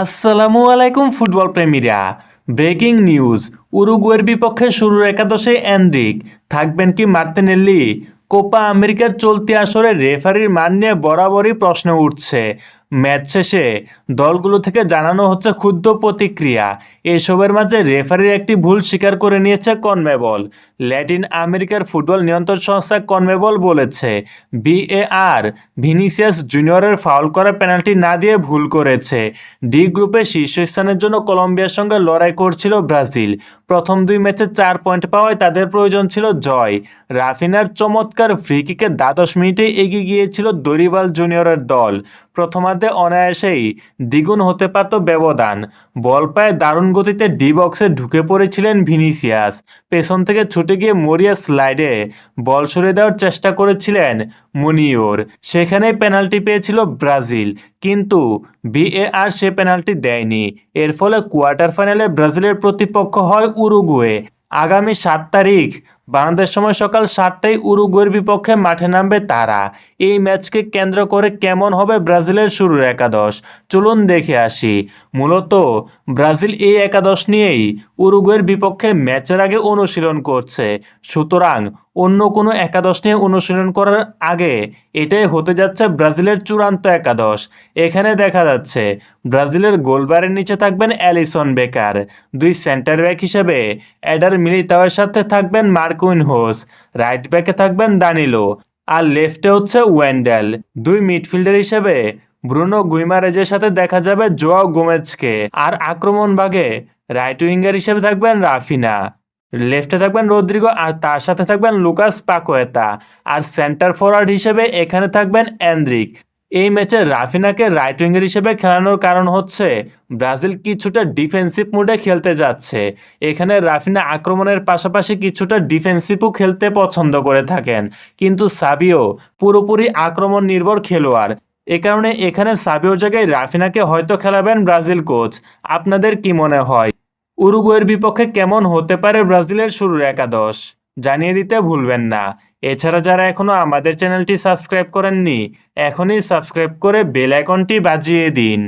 আসসালামু আলাইকুম, football প্রেমীরা। Breaking news, উরুগুয়ের বিপক্ষে শুরুর একাদশে অ্যান্ড্রিক থাকবেন কি মার্তিনেল্লি কোপা আমেরিকার চলতি আসরে রেফারির মান নিয়ে বরাবরই প্রশ্ন উঠছে। ম্যাচ শেষে দলগুলো থেকে জানানো হচ্ছে ক্ষুদ্র প্রতিক্রিয়া। এসবের মাঝে রেফারির একটি ভুল স্বীকার করে নিয়েছে কনমেবল। ল্যাটিন আমেরিকার ফুটবল নিয়ন্ত্রণ সংস্থা কনমেবল বলেছে, বিএআর ভিনিসিয়াস জুনিয়রের ফাউল করা পেনাল্টি না দিয়ে ভুল করেছে। ডি গ্রুপে শীর্ষস্থানের জন্য কলম্বিয়ার সঙ্গে লড়াই করছিল ব্রাজিল। প্রথম দুই ম্যাচে চার পয়েন্ট পাওয়ায় তাদের প্রয়োজন ছিল জয়। রাফিনার চমৎকার ফ্রিকিকে দ্বাদশ মিনিটে এগিয়ে গিয়েছিল দরিবাল জুনিয়রের দল। প্রথমার্ধে অনায়াসেই দ্বিগুণ হতে পারত ব্যবধান। বল পায়ে দারুণ গতিতে ডি বক্সে ঢুকে পড়েছিলেন ভিনিসিয়াস। পেছন থেকে ছুটে গিয়ে মরিয়া স্লাইডে বল সরে দেওয়ার চেষ্টা করেছিলেন মুনিওর। সেখানে পেনাল্টি পেয়েছিল ব্রাজিল, কিন্তু বিএআর সে পেনাল্টি দেয়নি। এর ফলে কোয়ার্টার ফাইনালে ব্রাজিলের প্রতিপক্ষ হয় উরুগুয়ে। আগামী সাত তারিখ বাংলাদেশ সময় সকাল সাতটায় উরুগুয়ের বিপক্ষে মাঠে নামবে তারা। এই ম্যাচকে কেন্দ্র করে কেমন হবে ব্রাজিলের শুরুর একাদশ? চলুন দেখে আসি। মূলত, ব্রাজিল এই একাদশ নিয়েই উরুগুয়ের বিপক্ষে ম্যাচের আগে অনুশীলন করছে। সুতরাং, অন্য কোনো একাদশ নিয়ে অনুশীলন করার আগে এটাই হতে যাচ্ছে ব্রাজিলের চূড়ান্ত একাদশ। এখানে দেখা যাচ্ছে, ব্রাজিলের গোলবারের নিচে থাকবেন অ্যালিসন বেকার। দুই সেন্টার ব্যাক হিসেবে অ্যাডার মিলিতাওয়ের সাথে থাকবেন মার্কুইন হোস রাইট ব্যাকে থাকবেন দানিলো আর লেফটে হচ্ছে ওয়েন্ডেল। দুই মিডফিল্ডার হিসেবে ব্রুনো গুইমারেজের সাথে দেখা যাবে জোয়াও গোমেজকে। আর আক্রমণ ভাগে রাইট উইঙ্গার হিসেবে থাকবেন রাফিনা। লেফটে থাকবেন রদ্রিগো আর তার সাথে থাকবেন লুকাস পাকোয়েতা। আর সেন্টার ফরওয়ার্ড হিসেবে এখানে থাকবেন অ্যান্দ্রিক এই ম্যাচে রাফিনাকে রাইট উইঙ্গার হিসেবে খেলানোর কারণ হচ্ছে ব্রাজিল কিছুটা ডিফেন্সিভ মুডে খেলতে যাচ্ছে। এখানে রাফিনা আক্রমণের পাশাপাশি কিছুটা ডিফেন্সিভও খেলতে পছন্দ করে থাকেন। কিন্তু সাবিও পুরোপুরি আক্রমণ নির্ভর খেলোয়াড়। এ কারণে এখানে সাবিও জায়গায় রাফিনাকে হয়তো খেলাবেন ব্রাজিল কোচ আপনাদের কি মনে হয়? উরুগুয়ের বিপক্ষে কেমন হতে পারে ব্রাজিলের শুরুর একাদশ? জানিয়ে দিতে ভুলবেন না। এছাড়া যারা এখনও আমাদের চ্যানেলটি সাবস্ক্রাইব করেননি, এখনই সাবস্ক্রাইব করে বেল আইকনটি বাজিয়ে দিন।